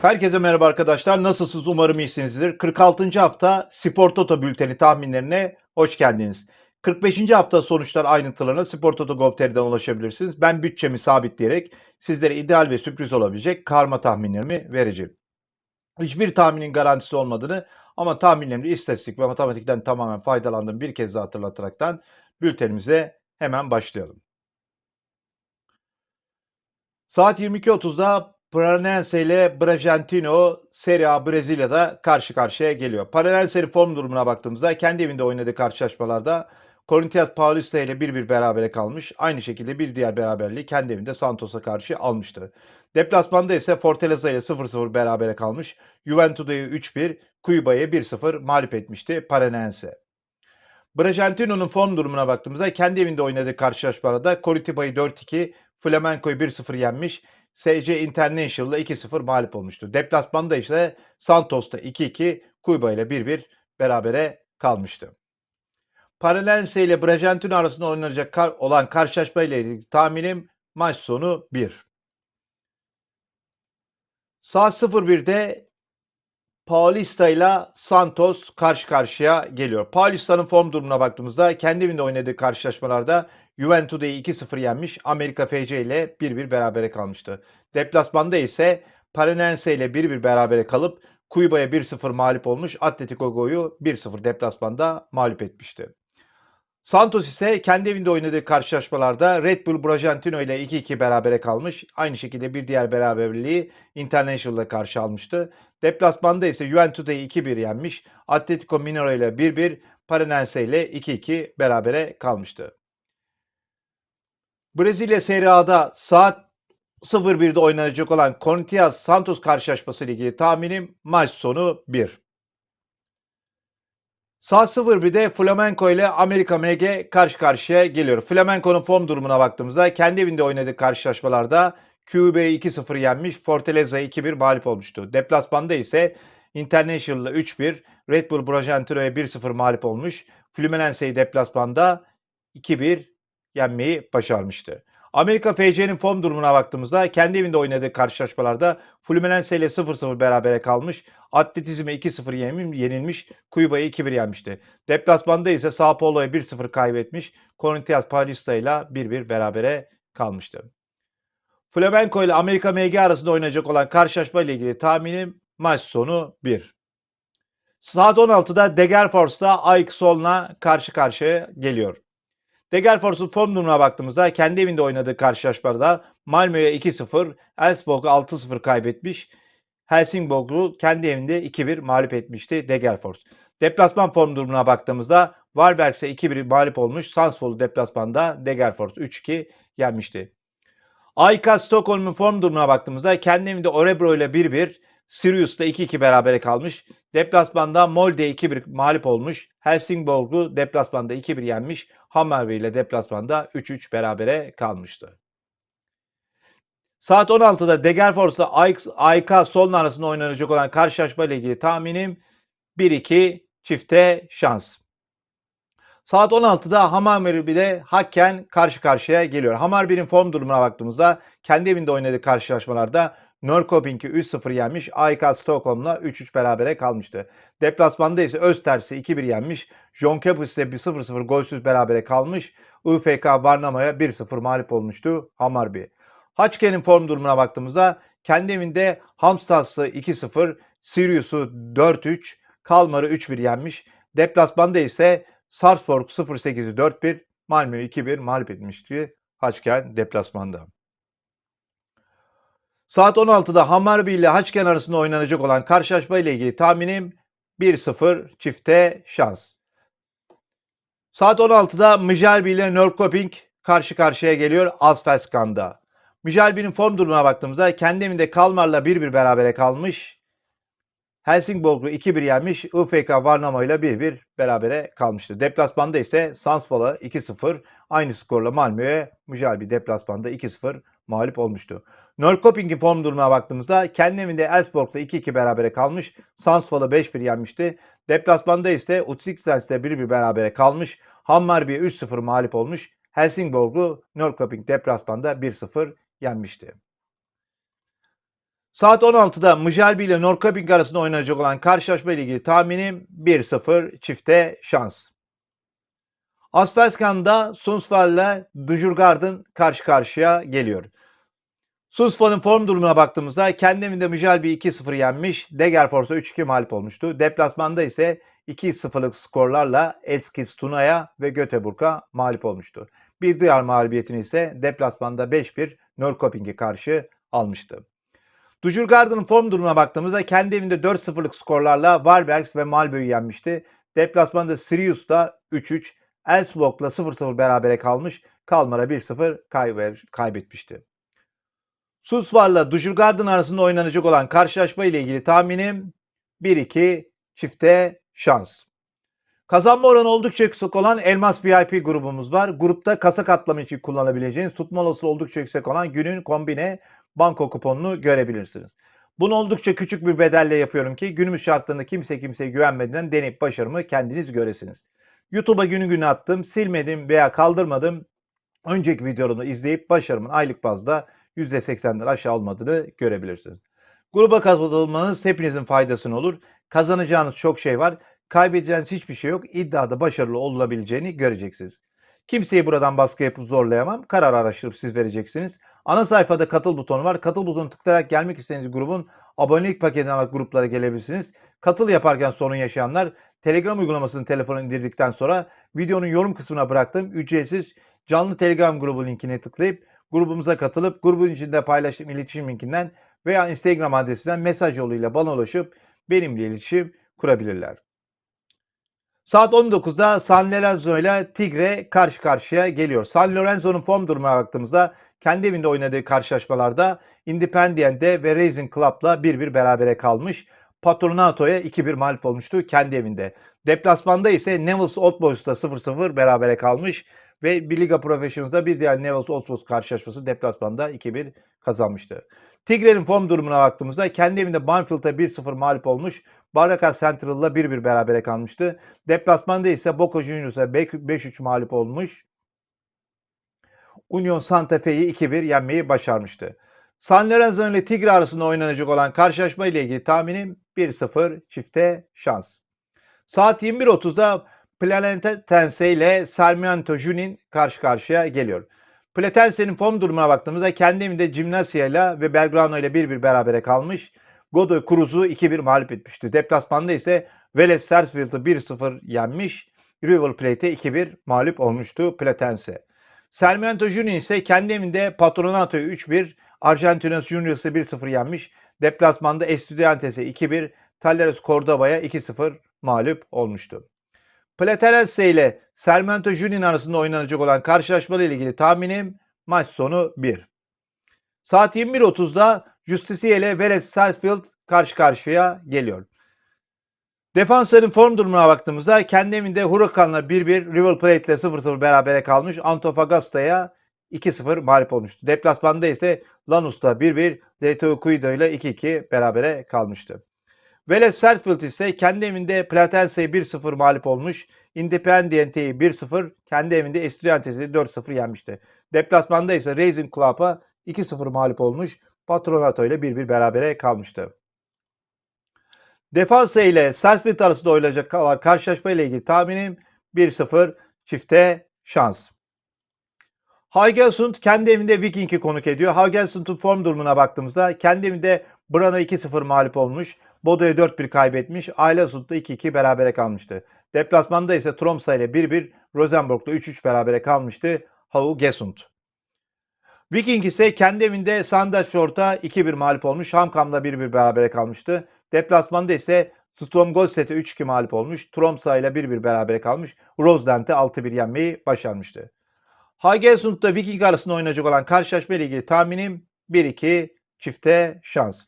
Herkese merhaba arkadaşlar. Nasılsınız? Umarım iyisinizdir. 46. hafta Spor Toto bülteni tahminlerine hoş geldiniz. 45. hafta sonuçlar ayrıntılarına Spor Toto Gov.tr'den ulaşabilirsiniz. Ben bütçemi sabitleyerek sizlere ideal ve sürpriz olabilecek karma tahminlerimi vereceğim. Hiçbir tahminin garantisi olmadığını ama tahminlerimde istatistik ve matematikten tamamen faydalandığım bir kez daha hatırlataraktan bültenimize hemen başlayalım. Saat 22.30'da Paranense ile Bragantino Serie A Brezilya'da karşı karşıya geliyor. Paranense'nin form durumuna baktığımızda kendi evinde oynadığı karşılaşmalarda Corinthians Paulista ile 1-1 berabere kalmış. Aynı şekilde bir diğer beraberliği kendi evinde Santos'a karşı almıştı. Deplasmanda ise Fortaleza ile 0-0 berabere kalmış. Juventus'u 3-1, Cuyaba'yı 1-0 mağlup etmişti Paranense. Bragantino'nun form durumuna baktığımızda kendi evinde oynadığı karşılaşmalarda Coritiba'yı 4-2, Flamenco'yu 1-0 yenmiş. SC International'da 2-0 mağlup olmuştu. Deplasmanda ise Santos'ta 2-2, Cuba ile 1-1 berabere kalmıştı. Paralelse ile Bragantino arasında oynanacak kar- olan karşılaşma ile ilgili tahminim maç sonu 1. Saat 01'de Paulista ile Santos karşı karşıya geliyor. Paulista'nın form durumuna baktığımızda kendi evinde oynadığı karşılaşmalarda Juventus'u 2-0 yenmiş. Amerika FC ile 1-1 berabere kalmıştı. Deplasmanda ise Paranense ile 1-1 berabere kalıp Cuyaba'ya 1-0 mağlup olmuş. Atletico Go'yu 1-0 deplasmanda mağlup etmişti. Santos ise kendi evinde oynadığı karşılaşmalarda Red Bull Bragantino ile 2-2 berabere kalmış. Aynı şekilde bir diğer beraberliği International'da karşı almıştı. Deplasmanda ise Juventus'u 2-1 yenmiş. Atletico Mineiro ile 1-1, Paranense ile 2-2 berabere kalmıştı. Brezilya Serie A'da saat 01'de oynanacak olan Corinthians Santos karşılaşması ile ilgili tahminim maç sonu 1. Saat 01'de Flamenco ile Amerika MG karşı karşıya geliyor. Flamenco'nun form durumuna baktığımızda kendi evinde oynadığı karşılaşmalarda QB'yi 2-0 yenmiş, Fortaleza'ya 2-1 mağlup olmuştu. Deplasmanda ise International'la 3-1, Red Bull Bragantino'ya 1-0 mağlup olmuş. Fluminense'yi deplasmanda 2-1 yenmeyi başarmıştı. Amerika FC'nin form durumuna baktığımızda kendi evinde oynadığı karşılaşmalarda Fluminense ile 0-0 berabere kalmış. Atletizm'e 2-0 yenilmiş. Cuyaba'yı 2-1 yenmişti. Deplasmanda ise Sao Paulo'ya 1-0 kaybetmiş. Corinthians Paulista ile 1-1 berabere kalmıştı. Flamenco ile Amerika MG arasında oynayacak olan karşılaşma ile ilgili tahminim maç sonu 1. Saat 16'da Degerfors'ta Aik Solna karşı karşıya geliyor. Degerfors'un form durumuna baktığımızda kendi evinde oynadığı karşılaşmada Malmö'ye 2-0, Elfsborg'u 6-0 kaybetmiş. Helsingborg'u kendi evinde 2-1 mağlup etmişti Degerfors. Deplasman form durumuna baktığımızda Varberg'se 2-1 mağlup olmuş. Sassuolo deplasmanda Degerfors 3-2 yenmişti. AIK Stockholm'un form durumuna baktığımızda kendi evinde Örebro ile 1-1, Sirius'ta 2-2 berabere kalmış. Deplasmanda Molde 2-1 mağlup olmuş. Helsingborg'u deplasmanda 2-1 yenmiş. Hammarby ile deplasmanda 3-3 berabere kalmıştı. Saat 16'da Degerfors'la AYK Solna arasında oynanacak olan karşılaşma ile ilgili tahminim 1-2 çifte şans. Saat 16'da Hammarby ile Hakken karşı karşıya geliyor. Hammarby'nin form durumuna baktığımızda kendi evinde oynadığı karşılaşmalarda Norrköping'i 3-0 yenmiş. AIK Stockholm'la 3-3 berabere kalmıştı. Deplasmanda ise Östers'i 2-1 yenmiş. Jonkopus ise 0-0 golsüz berabere kalmış. UFK Varnama'ya 1-0 mağlup olmuştu Hammarby. Haçke'nin form durumuna baktığımızda kendi evinde Hamstads'ı 2-0, Sirius'u 4-3, Kalmar'ı 3-1 yenmiş. Deplasmanda ise Sarpsborg 0-8'i 4-1, Malmö 2-1 mağlup etmişti Haçken deplasmanda. Saat 16'da Hammarby ile Haçken arasında oynanacak olan karşılaşma ile ilgili tahminim 1-0 çifte şans. Saat 16'da Mjalbi ile Norrköping karşı karşıya geliyor Allsvenskan'da. Mjalbi'nin form durumuna baktığımızda kendi evinde Kalmar'la 1-1 berabere kalmış. Helsingborg'u 2-1 yenmiş. UFK Varnama ile 1-1 berabere kalmıştı. Deplasmanda ise Sansvol'a 2-0 aynı skorla Malmö'ye Mjalbi deplasmanda 2-0 mağlup olmuştu. Norrköping'in form durumuna baktığımızda kendi evinde Elfsborg'la 2-2 berabere kalmış. Sansvol'a 5-1 yenmişti. Deplasmanda ise Utsikstens'le 1-1 berabere kalmış. Hammarby'ye 3-0 mağlup olmuş. Helsingborg'u Norrköping deplasmanda 1-0 yenmişti. Saat 16'da Mjalbi ile Norrköping arasında oynanacak olan karşılaşma ile ilgili tahminim 1-0 çifte şans. Asfelskan'da Sundsvall ile Djurgården karşı karşıya geliyor. Sundsvall'ın form durumuna baktığımızda kendi evinde Mjalbi 2-0 yenmiş, Degerfors'a 3-2 mağlup olmuştu. Deplasmanda ise 2-0'lık skorlarla Eskilstuna'a ve Göteborg'a mağlup olmuştu. Bir diğer mağlubiyetini ise deplasmanda 5-1 Norrköping'e karşı almıştı. Djurgården'ın form durumuna baktığımızda kendi evinde 4-0'lık skorlarla Varbergs ve Malmö'yü yenmişti. Deplasmanda Sirius'ta 3-3, Elfsborg'la 0-0 berabere kalmış, Kalmar'a 1-0 kaybe- kaybetmişti. Susvar'la Djurgården arasında oynanacak olan karşılaşma ile ilgili tahminim 1-2 çifte şans. Kazanma oranı oldukça yüksek olan Elmas VIP grubumuz var. Grupta kasa katlama için kullanabileceğiniz tutma olasılığı oldukça yüksek olan günün kombine banko kuponunu görebilirsiniz. Bunu oldukça küçük bir bedelle yapıyorum ki günümüz şartlarında kimse kimseye güvenmeden deneyip başarımı kendiniz göresiniz. YouTube'a günü günü attım, silmedim veya kaldırmadım. Önceki videolarımı izleyip başarımın aylık bazda %80'den aşağı olmadığını görebilirsiniz. Gruba katılmanız hepinizin faydasına olur. Kazanacağınız çok şey var. Kaybedeceğiniz hiçbir şey yok. İddiada başarılı olabileceğini göreceksiniz. Kimseyi buradan baskı yapıp zorlayamam. Karar araştırıp siz vereceksiniz. Ana sayfada katıl butonu var. Katıl butonu tıklayarak gelmek istediğiniz grubun abonelik paketini alarak gruplara gelebilirsiniz. Katıl yaparken sorun yaşayanlar Telegram uygulamasını telefona indirdikten sonra videonun yorum kısmına bıraktığım ücretsiz canlı Telegram grubu linkine tıklayıp grubumuza katılıp grubun içinde paylaştığım iletişim linkinden veya Instagram adresinden mesaj yoluyla bana ulaşıp benimle iletişim kurabilirler. Saat 19'da San Lorenzo ile Tigre karşı karşıya geliyor. San Lorenzo'nun form durumuna baktığımızda kendi evinde oynadığı karşılaşmalarda Independiente ve Racing Club'la 1-1 berabere kalmış. Patronato'ya 2-1 mağlup olmuştu kendi evinde. Deplasmanda ise Neville's Old Boys'la 0-0 berabere kalmış ve bir Liga Professionals'da bir diğer Neville's Old Boys karşılaşması deplasmanda 2-1 kazanmıştı. Tigre'nin form durumuna baktığımızda kendi evinde Banfield'a 1-0 mağlup olmuş. Barraca Central'la 1-1 berabere kalmıştı. Deplasmanda ise Boca Juniors'a 5-3 mağlup olmuş. Union Santa Fe'yi 2-1 yenmeyi başarmıştı. San Lorenzo ile Tigre arasında oynanacak olan karşılaşma ile ilgili tahminim 1-0 çifte şans. Saat 21.30'da Platense ile Sarmiento Junin karşı karşıya geliyor. Platense'nin form durumuna baktığımızda kendi evinde Gimnasia ile ve Belgrano ile 1-1 berabere kalmış. Godoy Cruz'u 2-1 mağlup etmişti. Deplasmanda ise Vélez Sarsfield'ı 1-0 yenmiş. River Plate'e 2-1 mağlup olmuştu Platense. Sarmiento Junin ise kendi evinde Patronato'yu 3-1, Argentinos Juniors'ı 1-0 yenmiş. Deplasmanda Estudiantes'e 2-1, Talleres Cordoba'ya 2-0 mağlup olmuştu. Platense ile Sarmiento Junin arasında oynanacak olan karşılaşma ile ilgili tahminim maç sonu 1. Saat 21.30'da Justicia ile Vélez Sarsfield karşı karşıya geliyor. Defansların form durumuna baktığımızda kendi evinde Huracan'la 1-1, River Plate ile 0-0 berabere kalmış. Antofagasta'ya 2-0 mağlup olmuştu. Deplasmanda ise Lanus'ta 1-1, Leto Cuido ile 2-2 berabere kalmıştı. Vélez Sarsfield ise kendi evinde Platense'ye 1-0 mağlup olmuş. Independiente'yi 1-0, kendi evinde Estudiantes'i 4-0 yenmişti. Deplasmanda ise Racing Club'a 2-0 mağlup olmuş. Patronato ile 1-1 berabere kalmıştı. Defansa ile Sarsfield arasında oynayacak olan karşılaşma ile ilgili tahminim 1-0 çifte şans. Haugesund kendi evinde Viking'i konuk ediyor. Haugesund'un form durumuna baktığımızda kendi evinde Bran'a 2-0 mağlup olmuş. Bodo'ya 4-1 kaybetmiş. Ailesund'da 2-2 berabere kalmıştı. Deplasmanda ise Tromsø ile 1-1, Rosenborg'da 3-3 berabere kalmıştı. Haugesund. Viking ise kendi evinde Sandefjord'a 2-1 mağlup olmuş. Hamkam'da 1-1 berabere kalmıştı. Deplasmanda ise Stromgolset'e 3-2 mağlup olmuş. Tromsø ile 1-1 berabere kalmış. Rozdent'e 6-1 yenmeyi başarmıştı. Haugesund'da Viking arasında oynayacak olan karşılaşma ile ilgili tahminim 1-2 çifte şans.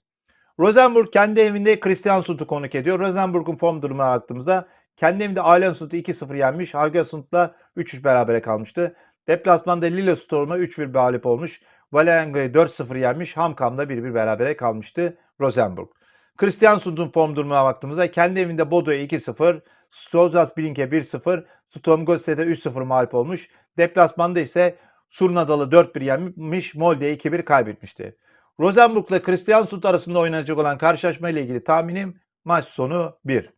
Rosenborg kendi evinde Kristiansund'u konuk ediyor. Rosenborg'un form durumuna baktığımızda kendi evinde Ailensund'u 2-0 yenmiş. Haugesund'la 3-3 berabere kalmıştı. Deplasmanda Lillestrøm'e 3-1 mağlup olmuş. Valerengo'yu 4-0 yenmiş. Hamkam'da 1-1 berabere kalmıştı Rosenborg. Kristiansund'un form durumuna baktığımızda kendi evinde Bodo'ya 2-0, Stolzas Blink'e 1-0, Stromgosset'e 3-0 mağlup olmuş. Deplasmanda ise Surnadal'ı 4-1 yenmiş, Molde'ye 2-1 kaybetmişti. Rosenborg'la Kristiansund arasında oynanacak olan karşılaşma ile ilgili tahminim maç sonu 1.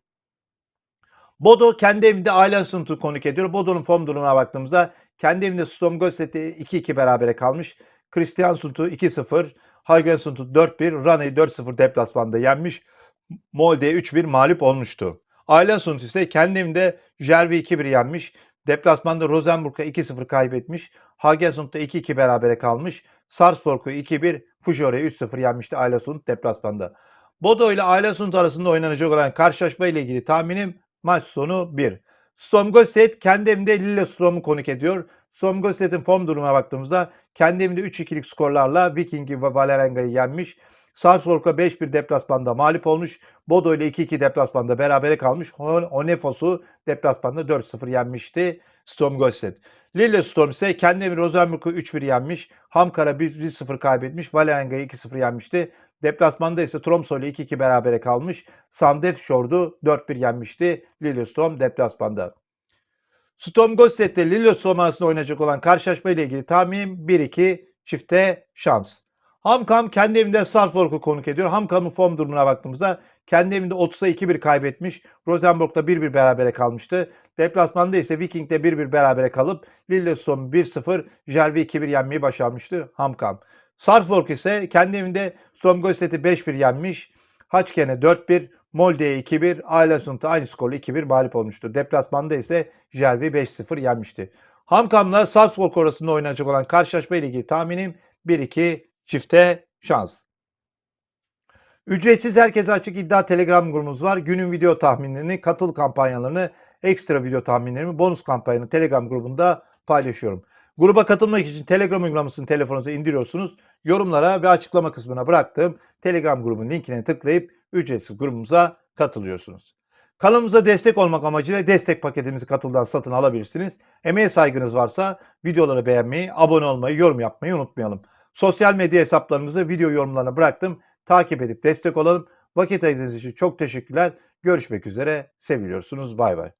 Bodo kendi evinde Ailensund'u konuk ediyor. Bodo'nun form durumuna baktığımızda kendi evinde Sturm Gosset'i 2-2 berabere kalmış. Kristiansund'u 2-0, Hagensund'u 4-1, Rana'yı 4-0 deplasmanda yenmiş. Molde'ye 3-1 mağlup olmuştu. Ailensund ise kendi evinde Jervi 2-1 yenmiş. Deplasmanda Rosenborg'a 2-0 kaybetmiş. Hagensund'da 2-2 berabere kalmış. Sarpsborg'u 2-1, Fujore'yi 3-0 yenmişti Ailesund deplasmanda. Bodo ile Ailesund arasında oynanacak olan karşılaşma ile ilgili tahminim maç sonu 1. Storm Gosset kendi evinde Lillestrøm'u konuk ediyor. Storm Gosset'in form durumuna baktığımızda kendi evinde 3-2'lik skorlarla Viking'i ve Valerenga'yı yenmiş. Salzburg'a 5-1 deplasmanda mağlup olmuş. Bodo ile 2-2 deplasmanda berabere kalmış. Onefos'u deplasmanda 4-0 yenmişti Storm Gosset. Lillestrøm ise kendi evi Rosenborg'u 3-1 yenmiş. Hamkar'a 1-0 kaybetmiş. Valerenga'yı 2-0 yenmişti. Deplasmanda ise Tromsø ile 2-2 berabere kalmış. Sandefjord'u 4-1 yenmişti Lillestrøm deplasmanda. Storm Gosset ile Lillestrøm arasında oynayacak olan karşılaşma ile ilgili tahminim 1-2 çifte şans. Hamkam kendi evinde Salzburg'u konuk ediyor. Hamkam'ın form durumuna baktığımızda kendi evinde 30'a 2-1 kaybetmiş. Rosenborg'da 1-1 berabere kalmıştı. Deplasmanda ise Viking'de 1-1 berabere kalıp Lillestrøm 1-0, Jervi 2-1 yenmeyi başarmıştı Hamkam. Salzburg ise kendi evinde Stromgosset'i 5-1 yenmiş. Haçken'e 4-1, Molde'ye 2-1, Ailesund'a aynı skorla 2-1 mağlup olmuştu. Deplasmanda ise Jervi 5-0 yenmişti. Hamkam'la Salzburg arasında oynanacak olan karşılaşma ile ilgili tahminim 1-2 çifte şans. Ücretsiz herkese açık iddia Telegram grubumuz var. Günün video tahminlerini, katıl kampanyalarını, ekstra video tahminlerimi, bonus kampanyanı Telegram grubunda paylaşıyorum. Gruba katılmak için Telegram uygulamasını telefonunuza indiriyorsunuz. Yorumlara ve açıklama kısmına bıraktığım Telegram grubunun linkine tıklayıp ücretsiz grubumuza katılıyorsunuz. Kanalımıza destek olmak amacıyla destek paketimizi katıldan satın alabilirsiniz. Emeğe saygınız varsa videoları beğenmeyi, abone olmayı, yorum yapmayı unutmayalım. Sosyal medya hesaplarımızı video yorumlarına bıraktım. Takip edip destek olalım. Vakit ayırdığınız için çok teşekkürler. Görüşmek üzere. Seviliyorsunuz. Bay bay.